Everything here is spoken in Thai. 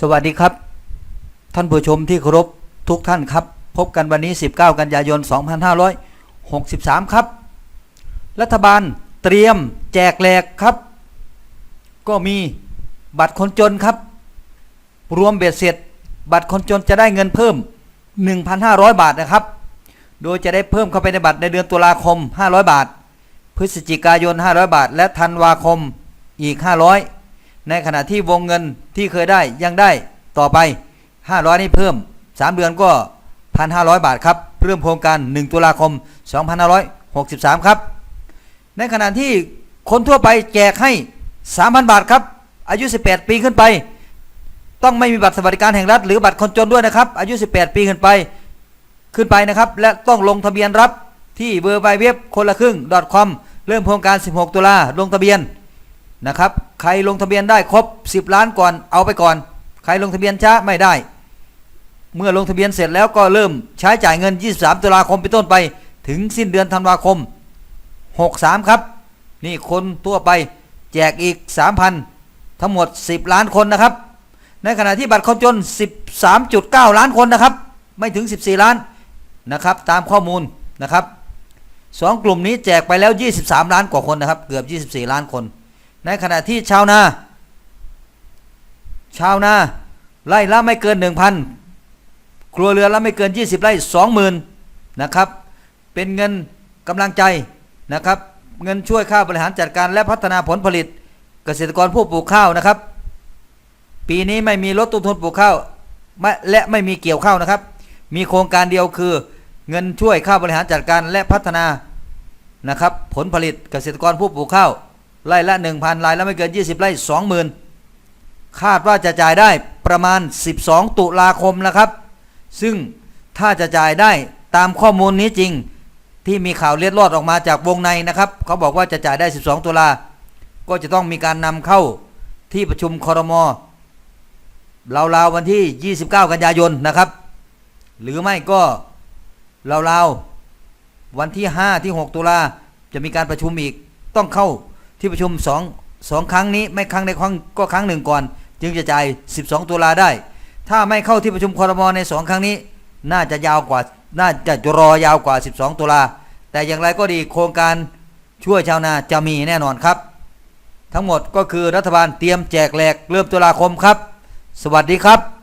สวัสดีครับ ท่านผู้ชมที่เคารพทุกท่านครับ พบกันวันนี้ 19 กันยายน 2563 ครับ รัฐบาลเตรียมแจกแหลกครับ ก็มีบัตรคนจนครับ รวมเบ็ดเสร็จ บัตรคนจนจะได้เงินเพิ่ม 1,500 บาทนะครับ โดยจะได้เพิ่มเข้าไปในบัตรในเดือนตุลาคม 500 บาท พฤศจิกายน 500 บาท และธันวาคมอีก 500 ในขณะที่วงเงินที่เคยได้ยังได้ต่อไป 500 นี่เพิ่ม 3 เดือนก็ 1,500 บาทครับเริ่มโครงการ 1 ตุลาคม 2563 ครับ ในขณะที่คนทั่วไปแจกให้ 3,000 บาทครับ อายุ 18 ปีขึ้นไป ต้องไม่มีบัตรสวัสดิการแห่งรัฐ หรือบัตรคนจนด้วยนะครับ อายุ 18 ปีขึ้นไปขึ้นไปนะครับ และต้องลงทะเบียนรับที่เบอร์ไเว็บคนละครึ่ง .com เริ่มโครงการ 16 ตุลาลงทะเบียนนะครับ ใครลงทะเบียนได้ครบ 10 ล้านก่อนเอาไปก่อน ใครลงทะเบียนช้าไม่ได้ เมื่อลงทะเบียนเสร็จแล้วก็เริ่มใช้จ่ายเงิน 23 ตุลาคมเป็นต้นไป ถึงสิ้นเดือนธันวาคม 63 ครับ นี่คนทั่วไปแจกอีก 3,000 ทั้งหมด 10 ล้านคนนะครับ ในขณะที่บัตรคนจน 13.9 ล้านคนนะครับ ไม่ถึง 14 ล้านนะครับตามข้อมูลนะครับสองกลุ่มนี้แจกไปแล้ว 23 ล้านกว่าคนนะครับ เกือบ 24 ล้านคน ในขณะที่ชาวนา ชาวนาไร่ละไม่เกิน 1,000 ครัวเรือนละไม่เกิน 20 ไร่ 20,000นะครับ เป็นเงินกำลังใจนะครับ เงินช่วยค่าบริหารจัดการและพัฒนาผลผลิต เกษตรกรผู้ปลูกข้าวนะครับ ปีนี้ไม่มีลดต้นทุนปลูกข้าวและไม่มีเกี่ยวข้าวนะครับ มีโครงการเดียวคือ เงินช่วยค่าบริหารจัดการและพัฒนานะครับ ผลผลิตเกษตรกรผู้ปลูกข้าว ไร่ละ 1,000รายละไม่เกิน 20 ไร่ 20,000 คาดว่าจะจ่ายได้ประมาณ 12 ตุลาคมนะครับ ซึ่งถ้าจะจ่ายได้ตามข้อมูลนี้จริงที่มีข่าวเล็ดลอดออกมาจากวงในนะครับ เขาบอกว่าจะจ่ายได้ 12 ตุลา ก็จะต้องมีการนำเข้าที่ประชุมคอรมอราวๆวันที่ 29 กันยายนนะครับ หรือไม่ก็ราวๆวันที่ 5 ที่ 6 ตุลาจะมีการประชุมอีกต้องเข้า ที่ประชุม2 2ครั้งนี้ไม่ครั้งในครั้งก็ครั้งหนึ่งก่อน จึงจะจ่าย 12 ตุลาได้ ถ้าไม่เข้าที่ประชุมคอรมอใน2ครั้งนี้ น่าจะยาวกว่าน่าจะรอยาวกว่า 12 ตุลาแต่อย่างไรก็ดีโครงการช่วยชาวนาจะมีแน่นอนครับ ทั้งหมดก็คือรัฐบาลเตรียมแจกแหลกเริ่มตุลาคมครับ สวัสดีครับ